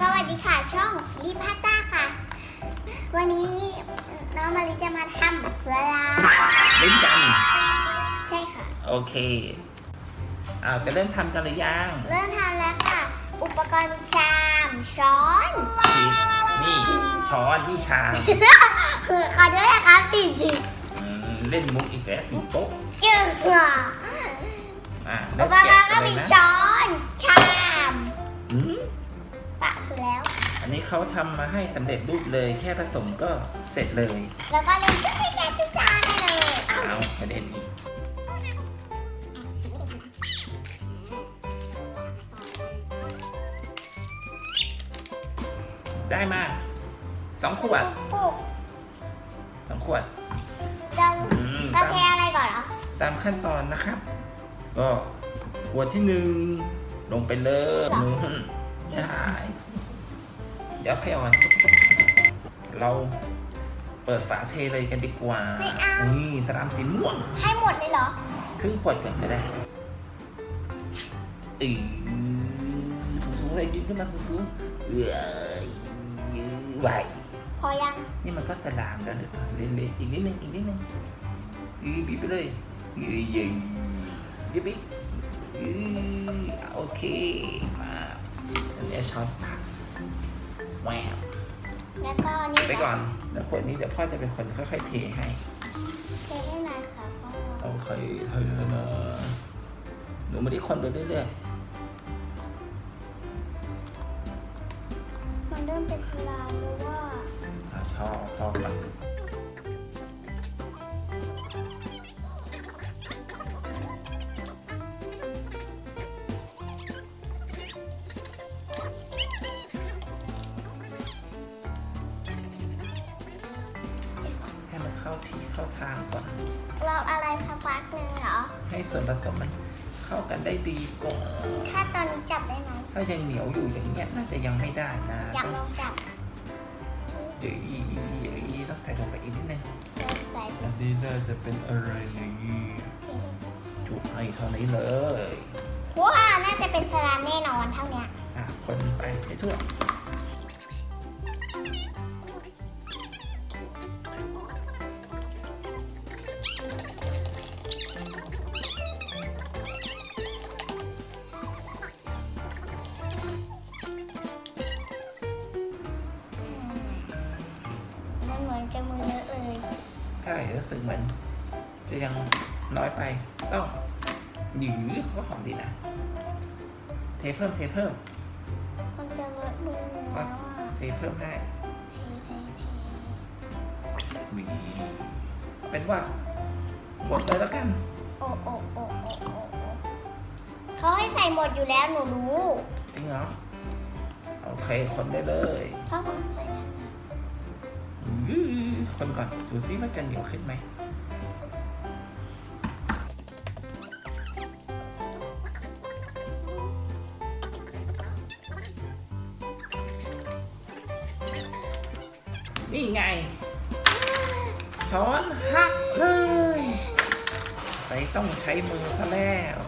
สวัสดีค่ะช่องลิพาต้าค่ะ วันนี้น้องมาริจะมาทำเวลาเล่นกันใช่ค่ะ โอเคอ้าวจะเริ่มทำกันหรือยังเริ่มทำแล้วค่ะ อุปกรณ์มีชามช้อนผิดนี่ช้อนนี่ชามคือขอด้วยนะครับจริงอืมเล่นมุกอีกแล้วสิงโต๊ะๆจืดอะอะอุเริ่มปกแกะรณ์กัก็นเลมียนะช้อนชามอืม ปะถูกแล้ว อันนี้เขาทำมาให้สำเร็จรูปเลย แค่ผสมก็เสร็จเลย แล้วก็เล่นจุ๊กให้แกจุ๊กจ้าได้เลยอ้าวเอาประเด็นอีก ได้มาสองขวดปุ๊บสองขวด เราอืมเราตามเทอะไรก่อนเหรอ ตามขั้นตอนนะครับ ก็ขวดที่หนึ่งลงไปเลยนู้น ใช่ เดี๋ยวใครเอามาจุ๊บจุ๊บเราเปิดฝาเทเลยกันดีกว่าไม่เอา นี่สลามสีม่วงให้หมดเลยเหรอ ครึ่งขวดก่อนก็ได้อือสูงๆเลยดึงขึ้นมาสูงๆเอ้ยไหว พอยัง นี่มันก็สลามแล้วหรือเปล่าเละๆอีกนิดนึงอีกนิดนึงอือบีบไปเลยอือเย้บีบบีบอือโอเคมา อันนี้ช้อนตักแหวกแล้วก็นี่ไปก่อนแล้วขวดนี้เดี๋ยวพ่อจะเป็นคนค่อยๆเทให้เทให้หน่อยค่ะพ่อเอาใครเทนะหนูไม่ได้คนไปเรื่อยมันเริ่มเป็นสลามหรือว่าๆเอาชอบชอบมันใเข้าที่เข้าทางก่อน เราอะไรพักพักหนึ่งเหรอ ให้ส่วนผสมมันเข้ากันได้ดีก่อนถ้าตอนนี้จับได้ไหมถ้ายังเหนียวอยู่อย่างเงี้ยน่าจะยังไม่ได้นะอยากต้องลองจับเดี๋ยวอีเดี๋ยวอีต้องใส่ลงไปอีกนิดนึงลองใส่อันนี้น่าจะเป็นอะไรนี่จุให้เท่านี้เลยว้าน่าจะเป็นสลามแน่นอนเท่าเนี้ยอะคนไปให้ทั่ว สึกเหมือน จะยังน้อยไป ต้องหยือก็หอมดีนะ เทเพิ่มเทเพิ่มมันจะเลอะมือแล้วอะเทเพิ่มให้เทเทเทหวีเป็นว่าหมดเลยแล้วกัน โอ้โอ้โอ้โอ้โอ้โอ้เขาให้ใส่หมดอยู่แล้วหนูรู้จริงเหรอ โอเค คนได้เลย เพราะผมใส่แล้วอื้อ คนก่อนดูซิว่าจะเหนียวขึ้นไหมนี่ไง ช้อนหักเลย ไปต้องใช้มือซะแล้ว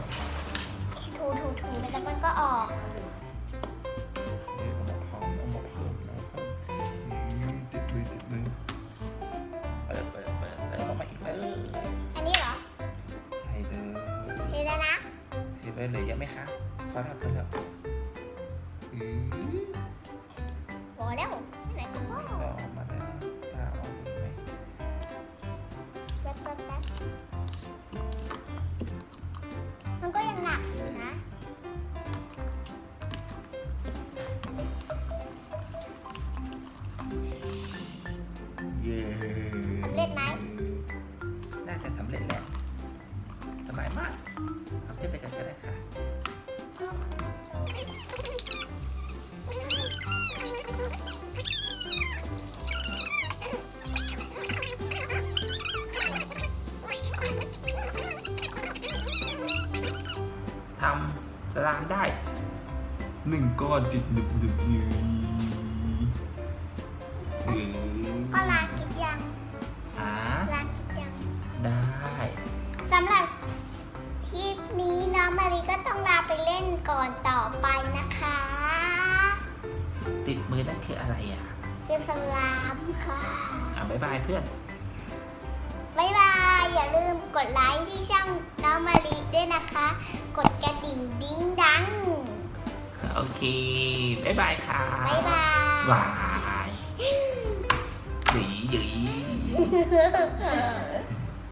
ไหมคะขอแล้วพอแล้ว ลามได้หนึ่งก้อนติดหนึบหนึบยืนก็ล้างคลิปยังอ่าล้างคลิปยัง ได้สำหรับคลิปนี้น้องมารีก็ต้องลาไปเล่นก่อนต่อไปนะคะ ติติดมือนั่นคืออะไรอะ คือสลามค่ะ อะบ๊ายบายเพื่อน บ๊ายบาย อย่าลืมกดไลค์ที่ช่องน้องมารีด้วยนะคะ กดกระดิ่งดิ้งดัง โอเคบ๊ายบายค่ะบ๊ายบาย บายหยีหยี Hehehe